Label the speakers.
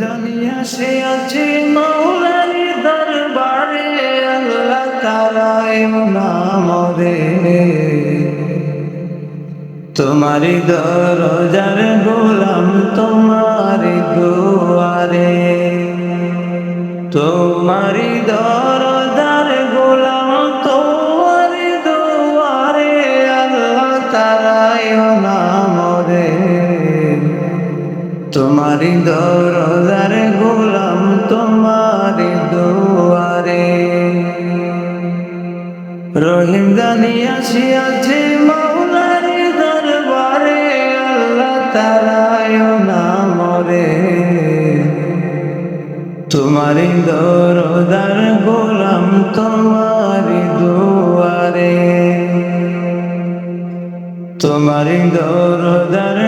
Speaker 1: জানিয়া সে আছে মৌলারি দরবারে, আল্লাহ তারায় নামরে তোমারি দরজার গোলাম তোমারি দুয়ারে। তোমারি দরজার গোলাম তোমারি দুয়ারে, আল্লাহ তারায় নামরে তোমারি দরজার গোলাম, তোমারি দুয়ারে। রহিম গানি আসিয়াছে মৌলারি দরবারে, আল্লাহ তারায় নামরে তোমারি দরদার গোলাম, তোমারি দুয়ারে। তোমারি দরদার